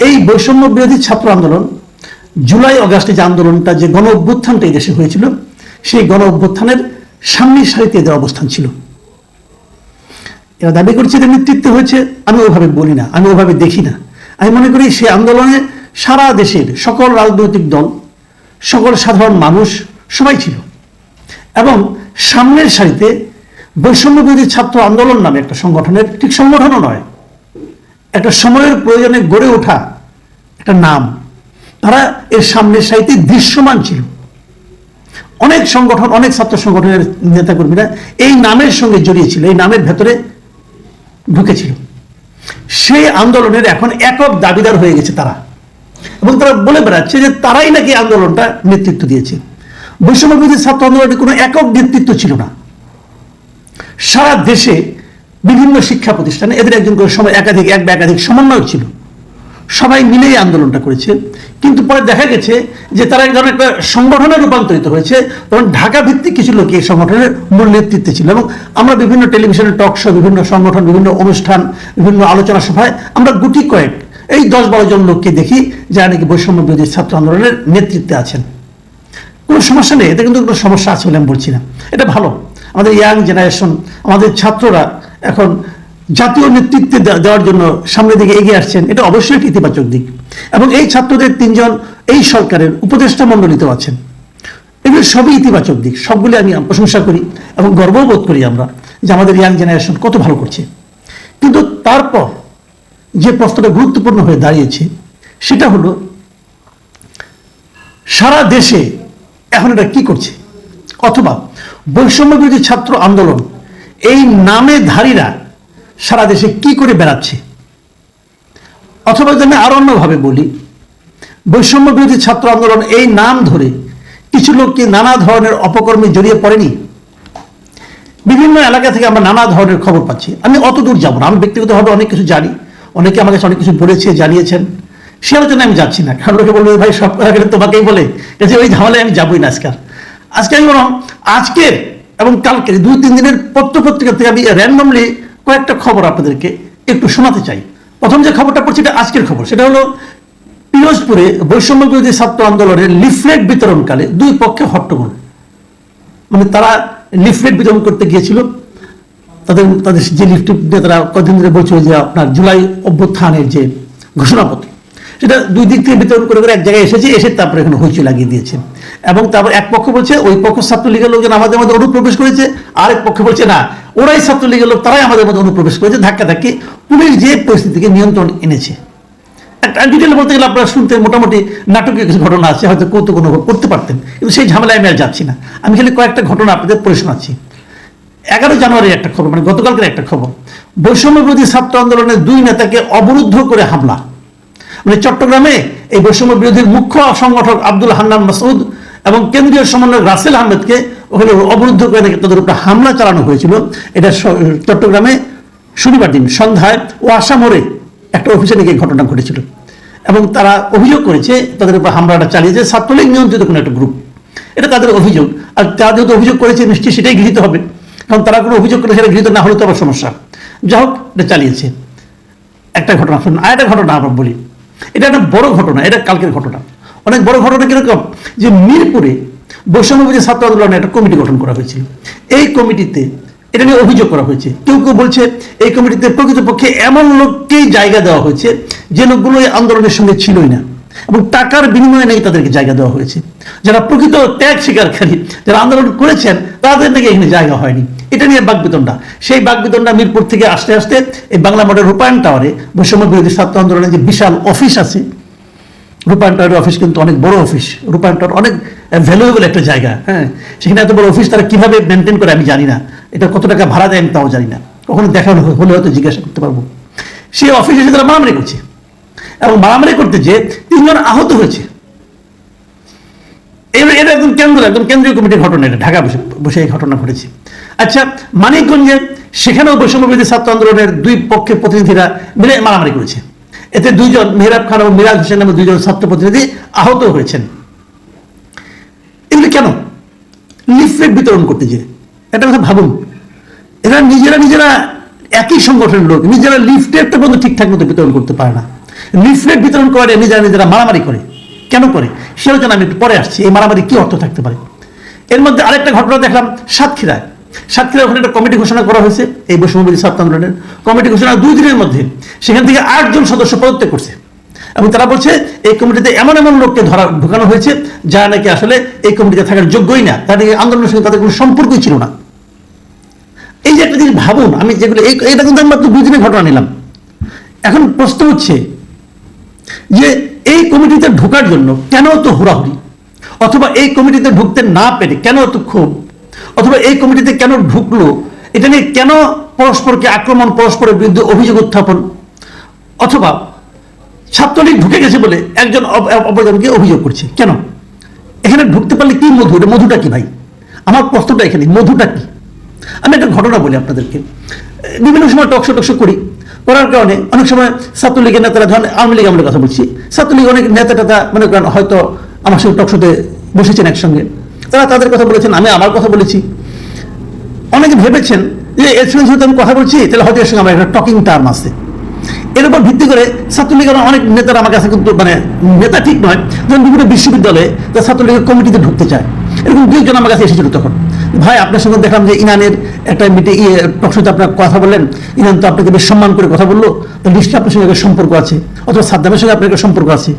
এই বৈষম্য বিরোধী ছাত্র আন্দোলন জুলাই অগাস্টে যে আন্দোলনটা, যে গণ অভ্যুত্থানটা এই দেশে হয়েছিল, সেই গণ অভ্যুত্থানের সামনের সারিতে এদের অবস্থান ছিল। এরা দাবি করছে যে নেতৃত্ব হয়েছে, আমি ওভাবে বলি না, আমি ওভাবে দেখি না। আমি মনে করি সেই আন্দোলনে সারা দেশের সকল রাজনৈতিক দল, সকল সাধারণ মানুষ সবাই ছিল। এবং সামনের সারিতে বৈষম্য বিরোধী ছাত্র আন্দোলন নামে একটা সংগঠনের ঠিক সংগঠনও নয় একটা সময়ের প্রয়োজনে গড়ে ওঠা একটা নাম। তারা এর সামনের সারিতে দৃশ্যমান ছিল। অনেক সংগঠন, অনেক ছাত্র সংগঠনের নেতাকর্মীরা এই নামের সঙ্গে জড়িয়ে ছিল, এই নামের ভেতরে ঢুকেছিল। সেই আন্দোলনের এখন একক দাবিদার হয়ে গেছে তারা। এবং তারা বলে বেড়াচ্ছে যে তারাই নাকি আন্দোলনটা নেতৃত্ব দিয়েছে। বৈষম্য ছাত্র আন্দোলনের কোনো একক নেতৃত্ব ছিল না। সারা দেশে বিভিন্ন শিক্ষা প্রতিষ্ঠানে এদের একজন করে সময় একাধিক, এক বা একাধিক সমন্বয় ছিল। সবাই মিলে এই আন্দোলনটা করেছে। কিন্তু পরে দেখা গেছে যে তারা ধরনের একটা সংগঠনে রূপান্তরিত হয়েছে। তখন ঢাকা ভিত্তিক কিছু লোক এই সংগঠনের মূল নেতৃত্বে ছিল এবং আমরা বিভিন্ন টেলিভিশনের টক শো, বিভিন্ন সংগঠন, বিভিন্ন অনুষ্ঠান, বিভিন্ন আলোচনা সভায় আমরা গুটি কয়েক, এই দশ বারো জন লোককে দেখি যারা নাকি বৈষম্য বিরোধী ছাত্র আন্দোলনের নেতৃত্বে আছেন। কোনো সমস্যা নেই এতে কিন্তু কোনো সমস্যা আছে বলে আমি বলছি না। এটা ভালো। আমাদের ইয়াং জেনারেশন আমাদের ছাত্ররা এখন জাতীয় নেতৃত্বে দেওয়ার জন্য সামনের দিকে এগিয়ে আসছেন, এটা অবশ্যই একটি ইতিবাচক দিক। এবং এই ছাত্রদের তিনজন এই সরকারের উপদেষ্টা মণ্ডলীতেও আছেন। এগুলো সবই ইতিবাচক দিক, সবগুলি আমি প্রশংসা করি এবং গর্বও বোধ করি আমরা যে আমাদের ইয়াং জেনারেশন কত ভালো করছে। কিন্তু তারপর যে প্রশ্নটা গুরুত্বপূর্ণ হয়ে দাঁড়িয়েছে, সেটা হলো, সারা দেশে এখন এটা কি করছে? অথবা বৈষম্য বিরোধী ছাত্র আন্দোলন এই নামে ধারীরা সারা দেশে কি করে বেড়াচ্ছে? অথবা যদি আমি আরও অন্যভাবে বলি, বৈষম্য বিরোধী ছাত্র আন্দোলন এই নাম ধরে কিছু লোক কি নানা ধরনের অপকর্মে জড়িয়ে পড়েনি। বিভিন্ন এলাকা থেকে আমরা নানা ধরনের খবর পাচ্ছি। আমি অত দূর যাব না। আমি ব্যক্তিগতভাবে অনেক কিছু জানি। অনেকে আমার কাছে অনেক কিছু বলেছে, জানিয়েছেন। সে আলোচনায় আমি যাচ্ছি না। কারণ লোকে বলবে, ভাই, সব কথা তোমাকেই বলে। ওই ঝামেলায় আমি যাবোই না আজকাল। আজকে আমি বললাম আজকের এবং কালকে দুই, তিন দিনের পত্র পত্রিকা থেকে আমি র্যান্ডমলি কয়েকটা খবর আপনাদেরকে একটু শোনাতে চাই। প্রথম যে খবরটা পড়ছি এটা আজকের খবর। সেটা হলো পিরোজপুরে বৈষম্য বিরোধী ছাত্র আন্দোলনের লিফলেট বিতরণকালে দুই পক্ষে হট্টগোল। মানে তারা লিফলেট বিতরণ করতে গিয়েছিল। তাদের তাদের যে লিফলেট দিয়ে তারা কদিন ধরে বলছিল যে আপনার জুলাই অভ্যুত্থানের যে ঘোষণাপত্র সেটা দুই দিক থেকে বিতরণ করে করে এক জায়গায় এসেছে, এসে তারপরে এখানে হইচই লাগিয়ে দিয়েছে। এবং তারপর এক পক্ষ বলছে, ওই পক্ষ ছাত্রলীগের লোকজন আমাদের মধ্যে অনুপ্রবেশ করেছে, আরেক পক্ষ বলছে, না, ওরাই ছাত্রলীগের লোক, তারাই আমাদের মধ্যে অনুপ্রবেশ করেছে। ধাক্কা ধাক্কি পুলিশ যে পরিস্থিতিকে নিয়ন্ত্রণ এনেছে। একটা ডিটেল বলতে গেলে আপনারা শুনতে মোটামুটি নাটকীয় কিছু ঘটনা আছে, হয়তো কৌতুক অনুভব করতে পারতেন, কিন্তু সেই ঝামেলায় আমি আর যাচ্ছি না। আমি খালি কয়েকটা ঘটনা আপনাদের পড়ে শোনাচ্ছি। এগারো জানুয়ারির একটা খবর মানে গতকালকের একটা খবর। বৈষম্য বিরোধী ছাত্র আন্দোলনের দুই নেতাকে অবরুদ্ধ করে হামলা। মানে চট্টগ্রামে এই বৈষম্য বিরোধীর মুখ্য সংগঠক আব্দুল হান্নান মাসুদ এবং কেন্দ্রীয় সমন্বয়ক রাসেল আহমেদকে ওখানে অবরুদ্ধ করে নাকি তাদের উপরে হামলা চালানো হয়েছিল। এটা চট্টগ্রামে শনিবার দিন সন্ধ্যায় ও আসামরে একটা অফিসে নাকি ঘটনা ঘটেছিল এবং তারা অভিযোগ করেছে তাদের উপর হামলাটা চালিয়েছে ছাত্রলীগ নিয়ন্ত্রিত কোনো একটা গ্রুপ এটা তাদের অভিযোগ। আর তারা যেহেতু অভিযোগ করেছে, নিশ্চয়ই সেটাই গৃহীত হবে। কারণ তারা কোনো অভিযোগ করে সেটা গৃহীত না হলে তো আবার সমস্যা। যাই হোক, এটা চালিয়েছে। একটা ঘটনা শুনুন আর একটা ঘটনা আমরা বলি। এটা একটা বড় ঘটনা, এটা কালকের ঘটনা। অনেক বড় ঘটনা কীরকম? যে মিরপুরে বৈষম্যবাদী ছাত্র আন্দোলনে একটা কমিটি গঠন করা হয়েছিল। এই কমিটিতে এটা নিয়ে অভিযোগ করা হয়েছে। কেউ কেউ বলছে, এই কমিটিতে প্রকৃতপক্ষে এমন লোককেই জায়গা দেওয়া হয়েছে যে লোকগুলো এই আন্দোলনের সঙ্গে ছিলই না। এবং টাকার বিনিময়ে নাকি তাদেরকে জায়গা দেওয়া হয়েছে। যারা প্রকৃত ত্যাগ স্বীকারকারী, যারা আন্দোলন করেছেন, তাদের নাকি এখানে জায়গা হয়নি। এটা নিয়ে বাকবিতণ্ডা সেই বাকবিতণ্ডা মিরপুর থেকে আসতে আসতে এই বাংলা মোড়ের রূপায়ণ টাওয়ারে বৈষম্য বিরোধী ছাত্র আন্দোলনের যে বিশাল অফিস আছে, রূপায়ণ টাওয়ারের অফিস কিন্তু অনেক বড় অফিস। রূপায়ণ টাওয়ার অনেক ভ্যালুয়েবল একটা জায়গা হ্যাঁ? সেখানে এত বড় অফিস তারা কীভাবে মেনটেন করে আমি জানি না। এটা কত টাকা ভাড়া দেয় আমি তাও জানি না। কখনো দেখা হলে হয়তো জিজ্ঞাসা করতে পারব। সেই অফিসে তারা মারামারি করছে। এবং মারামারি করতে যে তিনজন আহত হয়েছে। এটা একদম কেন্দ্র, একদম কেন্দ্রীয় কমিটির ঘটনা এটা, ঢাকা বসে এই ঘটনা ঘটেছে। আচ্ছা মানিকগঞ্জে সেখানেও বৈষম্য বিরোধী ছাত্র আন্দোলনের দুই পক্ষের প্রতিনিধিরা মিলে মারামারি করেছে। এতে দুইজন মেহরাব খান এবং মিরাজ হোসেন নামে দুইজন ছাত্র প্রতিনিধি আহত হয়েছেন। এগুলি কেন? লিফলেট বিতরণ করতে যে, একটা কথা ভাবুন, এরা নিজেরা নিজেরা একই সংগঠনের লোক, নিজেরা লিফলেটটা পর্যন্ত ঠিকঠাক মতো বিতরণ করতে পারে না। লিফলেট বিতরণ করে নিজেরা নিজেরা মারামারি করে। কেন করে? সে আলোচনা আমি একটু পরে আসছি। এই মারামারি কি অর্থ থাকতে পারে? এর মধ্যে আরেকটা ঘটনা দেখলাম, সাতক্ষীরায়। সাতক্ষীরায় ওখানে একটা কমিটি ঘোষণা করা হয়েছে, এই বৈষম্যবিধি ছাত্র আন্দোলনের। কমিটি ঘোষণা দুই দিনের মধ্যে। সেখান থেকে আটজন সদস্য পদত্যাগ করছে। এবং তারা বলছে, এই কমিটিতে এমন এমন লোককে ধরা, ঢুকানো হয়েছে যারা নাকি আসলে এই কমিটিতে থাকার যোগ্যই না। তাদের আন্দোলনের সঙ্গে তাদের কোনো সম্পর্কই ছিল না। এই যে একটা জিনিস ভাবুন, আমি যেগুলো এটা কিন্তু আমি মাত্র দুই দিনের ঘটনা নিলাম। এখন প্রশ্ন হচ্ছে যে এই কমিটিতে ঢোকার জন্য কেন তো হুড়াহুড়ি? অথবা এই কমিটিতে ঢুকতে না পেরে কেন তো ক্ষোভ? অথবা এই কমিটিতে কেন ঢুকলো? এটা নিয়ে কেন পরস্পরকে আক্রমণ, পরস্পরের বিরুদ্ধে অভিযোগ উত্থাপন? অথবা ছাত্রলীগ ঢুকে গেছে বলে একজন অপরজনকে অভিযোগ করছে। কেন? এখানে ঢুকতে পারলে কি মধু? এটা মধুটা কি ভাই? আমার প্রশ্নটা এখানে, মধুটা কি? আমি একটা ঘটনা বলি আপনাদেরকে। বিভিন্ন সময় টকশো টকশো করি। করার কারণে অনেক সময় ছাত্রলীগের নেতারা ধরেন আওয়ামী লীগ আমরা কথা বলছি। ছাত্রলীগ অনেক নেতা টেতা মনে করেন হয়তো আমার সঙ্গে টকশোতে বসেছেন একসঙ্গে। তারা তাদের কথা বলেছেন, আমি আমার কথা বলেছি। অনেকে ভেবেছেন যে এর সঙ্গে যেহেতু আমি কথা বলছি, তাহলে হয়তো এর সঙ্গে আমার একটা টকিং টার্ম আছে। এর উপর ভিত্তি করে ছাত্রলীগের অনেক নেতারা আমার কাছে কিন্তু মানে নেতা ঠিক নয়, যেমন বিভিন্ন বিশ্ববিদ্যালয়ে তার ছাত্রলীগের কমিটিতে ঢুকতে চায়। এরকম দুইজন আমার কাছে এসেছিল তখন। ভাই, আপনার সঙ্গে দেখলাম যে ইনানের একটা মিটিং ইয়ে টকশোতে আপনার কথা বললেন। ইনান তো আপনাকে বেশ সম্মান করে কথা বলল। তো নিশ্চয়ই আপনার সঙ্গে সম্পর্ক আছে, অথবা সাদ্দামের সঙ্গে আপনার সম্পর্ক আছে।